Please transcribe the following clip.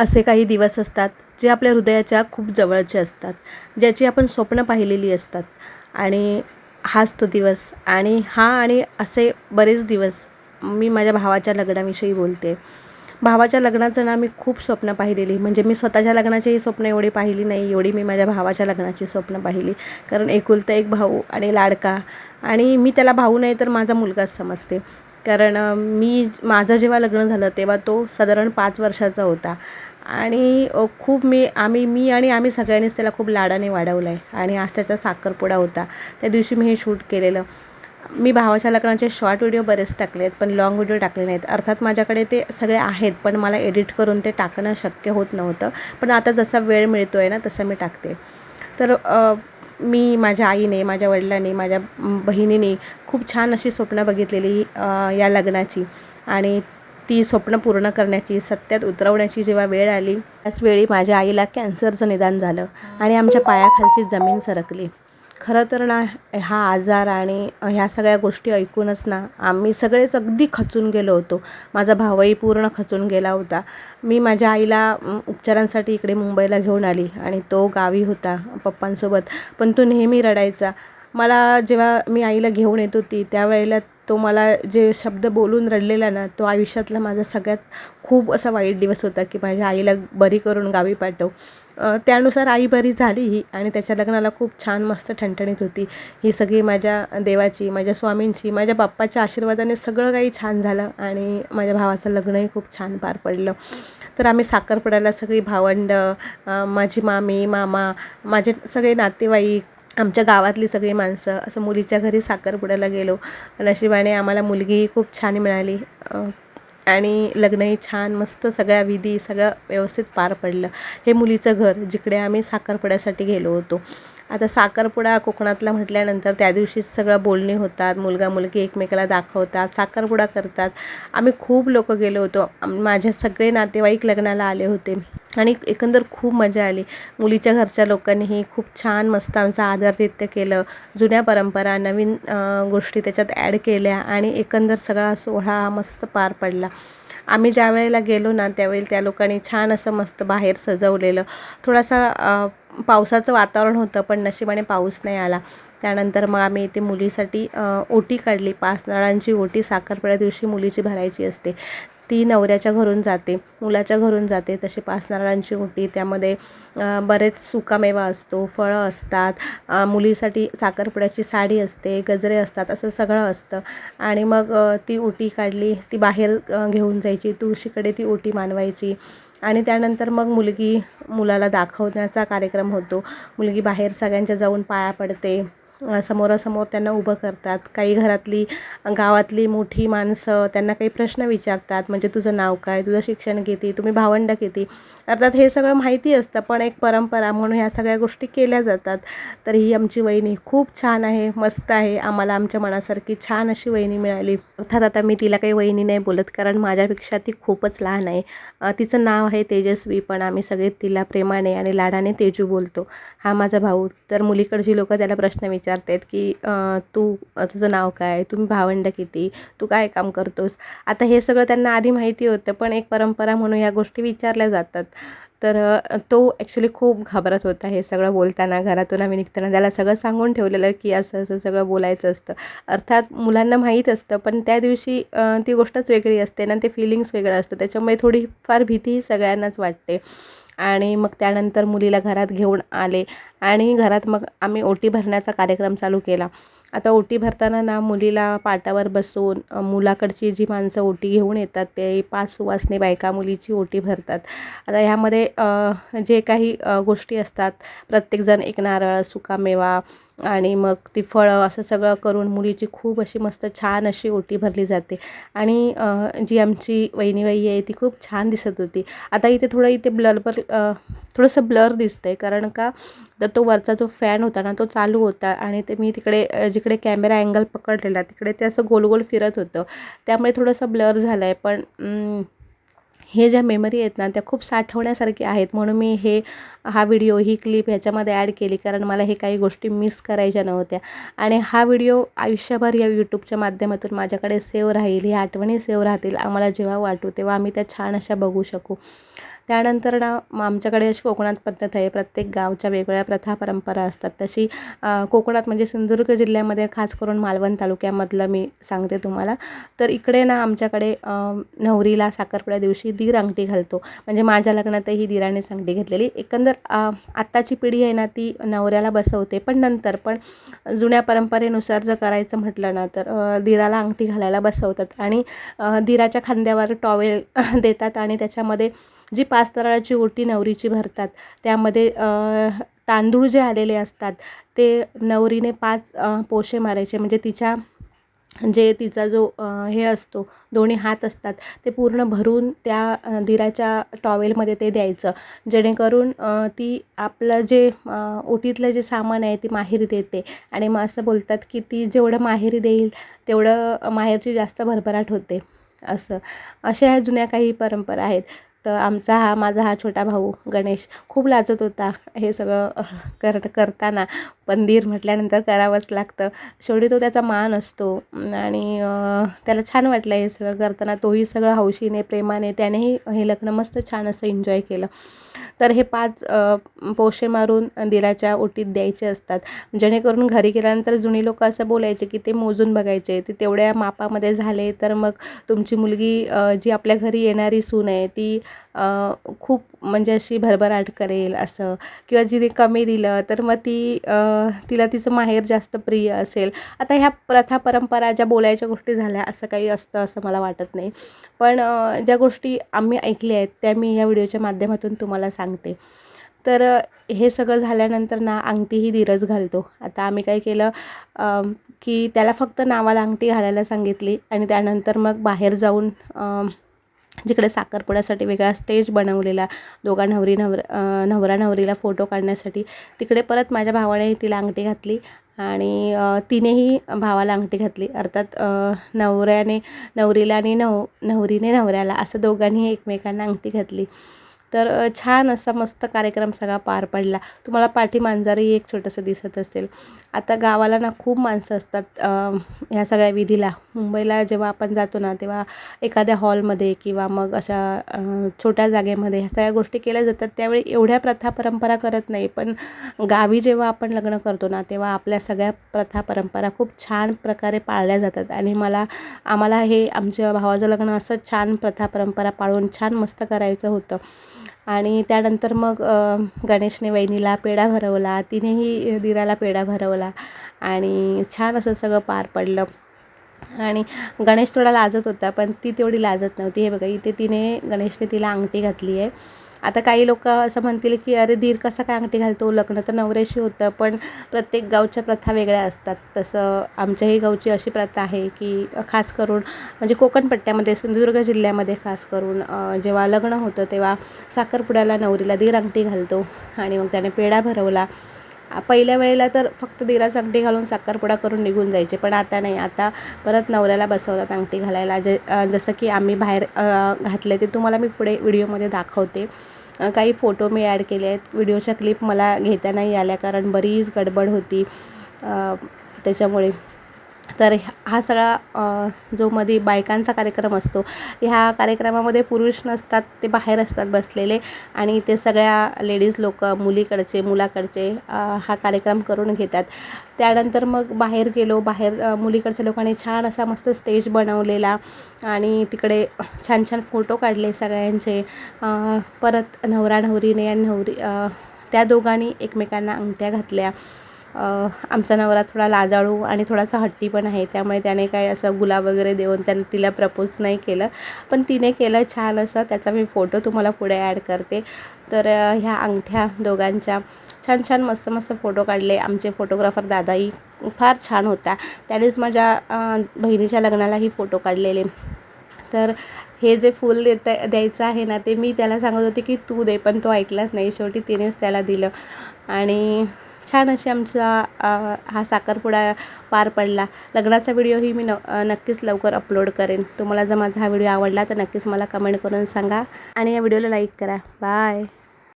असे काही दिवस असतात जे आपल्या हृदयाच्या खूप जवळचे असतात ज्याची आपण स्वप्न पाहिलेली असतात. आणि हाच तो दिवस. आणि हा आणि असे बरेच दिवस मी माझ्या भावाच्या लग्नाविषयी बोलते. भावाच्या लग्नाचं ना मी खूप स्वप्न पाहिलेली. म्हणजे मी स्वतःच्या लग्नाचीही स्वप्न एवढी पाहिली नाही एवढी मी माझ्या भावाच्या लग्नाची स्वप्न पाहिली. कारण एकुलता एक भाऊ आणि लाडका. आणि मी त्याला भाऊ नाही तर माझा मुलगाच समजते. कारण मी माझं जेव्हा लग्न झालं तेव्हा तो साधारण पाच वर्षाचा होता. आणि खूप मी आम्ही मी आणि आम्ही सगळ्यांनीच त्याला खूप लाडाने वाढवलं आहे आणि आज त्याचा साखरपुडा होता. त्या दिवशी मी हे शूट केलेलं. मी भावाच्या लग्नाचे शॉर्ट व्हिडिओ बरेच टाकले आहेत पण लाँग व्हिडिओ टाकले नाहीत. अर्थात माझ्याकडे ते सगळे आहेत पण मला एडिट करून ते टाकणं शक्य होत नव्हतं. पण आता जसा वेळ मिळतो आहे ना तसं मी टाकते. तर मी माझ्या आईने माझ्या वडिलांनी माझ्या बहिणीने खूप छान अशी स्वप्न बघितलेली या लग्नाची. आणि ती स्वप्न पूर्ण करण्याची सत्यात उतरवण्याची जेव्हा वेळ आली त्याचवेळी माझ्या आईला कॅन्सरचं निदान झालं आणि आमच्या पायाखालची जमीन सरकली. खरं तर ना हा आजार आणि ह्या सगळ्या गोष्टी ऐकूनच ना आम्ही सगळेच अगदी खचून गेलो होतो. माझा भावही पूर्ण खचून गेला होता. मी माझ्या आईला उपचारांसाठी इकडे मुंबईला घेऊन आली आणि तो गावी होता पप्पांसोबत. पण तो नेहमी रडायचा. मला जेव्हा मी आईला घेऊन येत होती त्यावेळेला तो मला जे शब्द बोलून रडलेला ना तो आयुष्यातला माझा सगळ्यात खूप असा वाईट दिवस होता की माझ्या आईला बरी करून गावी पाठव. त्यानुसार आई बरी झाली ही आणि त्याच्या लग्नाला खूप छान मस्त ठणठणीत होती. ही सगळी माझ्या देवाची माझ्या स्वामींची माझ्या बाप्पाच्या आशीर्वादाने सगळं काही छान झालं आणि माझ्या भावाचं लग्नही खूप छान पार पडलं. तर आम्ही साखरपुड्याला सगळी भावंड माझी मामी मामा माझे सगळे नातेवाईक आमच्या गावातली सगळी माणसं असं मुलीच्या घरी साखरपुड्याला गेलो. नशिबाने आम्हाला मुलगीही खूप छान मिळाली. आणि लग्नही छान मस्त सगळ्या विधी सगळं व्यवस्थित पार पडलं. हे मुलीचं घर जिकडे आम्ही साखरपुड्यासाठी गेलो होतो. आता साखरपुडा कोकणातला म्हटल्यानंतर त्या दिवशीच सगळं बोलणी होतात मुलगा मुलगी एकमेकाला दाखवतात साखरपुडा करतात. आम्ही खूप लोक गेलो होतो. माझे सगळे नातेवाईक लग्नाला आले होते. आणि एकंदर खूप मजा आली. मुलीच्या घरच्या लोकांनीही खूप छान मस्त आमचं आदरातिथ्य केलं. जुन्या परंपरा नवीन गोष्टी त्याच्यात ॲड केल्या आणि एकंदर सगळा सोहळा मस्त पार पडला. आम्ही ज्या वेळेला गेलो ना त्यावेळी त्या लोकांनी छान असं मस्त बाहेर सजवलेलं. थोडासा पावसाचं वातावरण होतं पण नशिबाने पाऊस नाही आला. त्यानंतर मग आम्ही इथे मुलीसाठी ओटी काढली. पाच नळांची ओटी साखरपुड्या दिवशी मुलीची भरायची असते. ती नवऱ्याच्या घरून जाते मुलाच्या घरून जाते. तशी पाच नारळांची ओटी. त्यामध्ये बरेच सुकामेवा असतो फळं असतात. मुलीसाठी साखरपुड्याची साडी असते गजरे असतात असं सगळं असतं. आणि मग ती ओटी काढली. ती बाहेर घेऊन जायची. तुळशीकडे ती ओटी मानवायची. आणि त्यानंतर मग मुलगी मुलाला दाखवण्याचा कार्यक्रम होतो. मुलगी बाहेर सगळ्यांच्या जाऊन पाया पडते. समोरासमोर त्यांना उभं करतात. काही घरातली गावातली मोठी माणसं त्यांना काही प्रश्न विचारतात. म्हणजे तुझं नाव काय? तुझं शिक्षण किती? तुम्ही भावंड किती? अर्थात हे सगळं माहिती असतं पण एक परंपरा म्हणून ह्या सगळ्या गोष्टी केल्या जातात. तर ही आमची वहिनी खूप छान आहे मस्त आहे. आम्हाला आमच्या मनासारखी छान अशी वहिनी मिळाली. अर्थात आता मी तिला काही वहिनी नाही बोलत कारण माझ्यापेक्षा ती खूपच लहान आहे. तिचं नाव आहे तेजस्वी पण आम्ही सगळे तिला प्रेमाने आणि लाडाने तेजू बोलतो. हा माझा भाऊ. तर मुलीकडची लोक त्याला प्रश्न विचारतात की तू तुझं नाव काय? तुम्ही भावंड किती? तू काय काम करतोस? आता हे सगळं त्यांना आधी माहिती होतं पण एक परंपरा म्हणून ह्या गोष्टी विचारल्या जातात. तर तो ॲक्च्युली खूप घाबरत होता हे सगळं बोलताना. घरातून आम्ही निघताना त्याला सगळं सांगून ठेवलेलं की असं असं सगळं बोलायचं असतं. अर्थात मुलांना माहीत असतं पण त्या दिवशी ती गोष्टच वेगळी असते ना ते फिलिंग्स वेगळं असतं. त्याच्यामुळे थोडीफार भीती सगळ्यांनाच वाटते. आणि मग त्यानंतर मुलीला घरात घेऊन आले आणि घरात मग आम्ही ओटी भरण्याचा कार्यक्रम चालू केला. आता ओटी भरताना ना मुलीला पाटावर बसवून मुलाकडची जी माणसं ओटी घेऊन येतात ते पाच सुवासनी बायका मुलीची ओटी भरतात. आता ह्यामध्ये जे काही गोष्टी असतात प्रत्येकजण एक नारळ सुकामेवा आणि मग ती फळं असं सगळं करून मुलीची खूप अशी मस्त छान अशी ओटी भरली जाते. आणि जी आमची वहिनीबाई आहे ती खूप छान दिसत होती. आता इथे थोडं इथे ब्लरबर थोडंसं ब्लर दिसतंय. कारण का तर तो वरचा जो फॅन होता ना तो चालू होता आणि ते मी तिकडे जिकडे कॅमेरा अँगल पकडलेला तिकडे ते असं गोल गोल फिरत होतं. त्यामुळे थोडंसं ब्लर झालं आहे पण हे ज्या मेमरी आहेत ना त्या खूप साठवण्यासारख्या आहेत. म्हणून मी हे हा व्हिडिओ ही क्लिप ह्याच्यामध्ये ॲड केली कारण मला हे काही गोष्टी मिस करायच्या नव्हत्या. आणि हा व्हिडिओ आयुष्यभर या यूट्यूबच्या माध्यमातून माझ्याकडे सेव्ह राहील ह्या आठवणी सेव्ह राहतील आम्हाला जेव्हा वाटू तेव्हा आम्ही त्या छान अशा बघू शकू. त्यानंतर ना मग आमच्याकडे अशी कोकणात पद्धत आहे प्रत्येक गावच्या वेगवेगळ्या प्रथा परंपरा असतात. तशी कोकणात म्हणजे सिंधुदुर्ग जिल्ह्यामध्ये खास करून मालवण तालुक्यामधलं मी सांगते तुम्हाला. तर इकडे ना आमच्याकडे नवरीला साखरपुड्या दिवशी दीर अंगठी घालतो. म्हणजे माझ्या लग्नातही दिरानेच अंगठी घेतलेली. एकंदर आत्ताची पिढी आहे ना ती नवऱ्याला बसवते. पण नंतर पण जुन्या परंपरेनुसार जर करायचं म्हटलं ना तर दिराला अंगठी घालायला बसवतात. आणि दिराच्या खांद्यावर टॉवेल देतात आणि त्याच्यामध्ये जी पाच तराळाची ओटी नवरीची भरतात त्यामध्ये तांदूळ जे आलेले असतात ते नवरीने पाच पोशे मारायचे. म्हणजे तिच्या जे तिचा जो हे असतो दोन्ही हात असतात ते पूर्ण भरून त्या दिराच्या टॉवेलमध्ये ते द्यायचं. जेणेकरून ती आपलं जे ओटीतलं जे सामान आहे ती माहेरी देते. आणि मग असं बोलतात की ती जेवढं माहेरी देईल तेवढं माहेरची जास्त भरभराट होते. असं. अशा ह्या जुन्या काही परंपरा आहेत. तर आमचा हा माझा हा छोटा भाऊ गणेश खूप लाजत होता हे सगळं कर करताना. पण म्हटल्यानंतर करावंच लागतं. शेवटी तो त्याचा मान असतो. आणि त्याला छान वाटलं हे सगळं करताना. तोही सगळं हौशीने प्रेमाने त्यानेही हे लग्न मस्त छान असं एन्जॉय केलं. तर हे पाच पोशे मारून दिराच्या ओटीत द्यायचे असतात. जेणेकरून घरी गेल्यानंतर जुनी लोक असं बोलायचे की ते मोजून बघायचे. ते तेवढ्या मापामध्ये झाले तर मग तुमची मुलगी जी आपल्या घरी येणारी सून आहे ती खूप म्हणजे अशी भरभराट करेल असं. किंवा जिने कमी दिलं तर मग ती तिला तिचं माहेर जास्त प्रिय असेल. आता ह्या प्रथा परंपरा ज्या बोलायच्या गोष्टी झाल्या असं काही असतं असं मला वाटत नाही. पण ज्या गोष्टी आम्ही ऐकल्या आहेत त्या मी ह्या व्हिडिओच्या माध्यमातून तुम्हाला सांगते. तर हे सगळं झाल्यानंतर ना अंगठीही धीरज घालतो. आता आम्ही काय केलं की त्याला फक्त नावाला अंगठी घालायला सांगितली आणि त्यानंतर मग बाहेर जाऊन जिकडे साखरपुड्यासाठी वेगळा स्टेज बनवलेला दोघा नवरी नवर नवरा नवरीला फोटो काढण्यासाठी तिकडे परत माझ्या भावाने तिला अंगठी घातली आणि तिनेही भावाला अंगठी घातली. अर्थात नवऱ्याने नवरीला आणि नव नवरीने नवऱ्याला असं दोघांनी एकमेकांना अंगठी घातली. तर छान असा मस्त कार्यक्रम सगळा पार पडला. तुम्हाला पाठी मांजरही एक छोटंसं दिसत असेल. आता गावाला ना खूप माणसं असतात ह्या सगळ्या विधीला. मुंबईला जेव्हा आपण जातो ना तेव्हा एखाद्या हॉलमध्ये किंवा मग अशा छोट्या जागेमध्ये ह्या सगळ्या गोष्टी केल्या जातात. त्यावेळी एवढ्या प्रथा परंपरा करत नाही. पण गावी जेव्हा आपण लग्न करतो ना तेव्हा आपल्या सगळ्या प्रथा परंपरा खूप छान प्रकारे पाळल्या जातात. आणि मला आम्हाला हे आमच्या भावाचं लग्न असं छान प्रथा परंपरा पाळून छान मस्त करायचं होतं. आणि त्यानंतर मग गणेशने वहिनीला पेढा भरवला तिनेही दिराला पेढा भरवला आणि छान असं सगळं पार पडलं. आणि गणेश थोडा लाजत होता पण ती तेवढी लाजत नव्हती. हे बघा इथे तिने गणेशने तिला अंगठी घातली आहे आता काही लोक असं म्हणतील की अरे दीर कसा काय अंगठी घालतो? लग्न तर नवऱ्याशी होतं पण प्रत्येक गावच्या प्रथा वेगळ्या असतात. तसं आमच्याही गावची अशी प्रथा आहे की खास करून म्हणजे कोकणपट्ट्यामध्ये सिंधुदुर्ग जिल्ह्यामध्ये खास करून जेव्हा लग्न होतं तेव्हा साखरपुड्याला नवरीला दीर अंगठी घालतो आणि मग त्याने पेढा भरवला. पहिल्या वेळेला तर फक्त दिराच अंगठी घालून साखरपुडा करून निघून जायचे पण आता नाही. आता परत नवऱ्याला बसवतात अंगठी घालायला. जे जसं की आम्ही बाहेर घातले ते तुम्हाला मी पुढे व्हिडिओमध्ये दाखवते. काही फोटो मी ॲड केले आहेत. व्हिडिओच्या क्लिप मला घेता नाही आल्या कारण बरीच गडबड होती. त्याच्यामुळे तर ह्या- हा सगळा जो मध्ये बायकांचा कार्यक्रम असतो ह्या कार्यक्रमामध्ये पुरुष नसतात ते बाहेर असतात बसलेले आणि ते सगळ्या लेडीज लोक मुलीकडचे मुलाकडचे हा कार्यक्रम करून घेतात. त्यानंतर मग बाहेर गेलो बाहेर मुलीकडच्या लोकांनी छान असा मस्त स्टेज बनवलेला आणि तिकडे छान छान फोटो काढले सगळ्यांचे. परत नवरा नवरीने आणि नवरी त्या दोघांनी एकमेकांना अंगठ्या घातल्या. आमचा नवरा थोडा लाजाळू आणि थोडासा हट्टी पण आहे त्यामुळे त्याने काय असं गुलाब वगैरे देऊन त्याने तिला प्रपोज नाही केलं. पण तिने केलं छान असं त्याचा मी फोटो तुम्हाला पुढे ॲड करते. तर ह्या अंगठ्या दोघांच्या छान छान मस्त मस्त फोटो काढले. आमचे फोटोग्राफर दादाही फार छान होता. त्यानेच माझ्या बहिणीच्या लग्नालाही फोटो काढलेले. तर हे जे फूल देता द्यायचं आहे ना ते मी त्याला सांगत होते की तू दे पण तो ऐकलाच नाही. शेवटी तिनेच त्याला दिलं. आणि छान अशी आमचा हा साखरपुडा पार पडला. लग्नाचा व्हिडिओही मी न नक्कीच लवकर अपलोड करेन. तुम्हाला जर माझा हा व्हिडिओ आवडला तर नक्कीच मला कमेंट करून सांगा. आणि या व्हिडिओला लाईक करा. बाय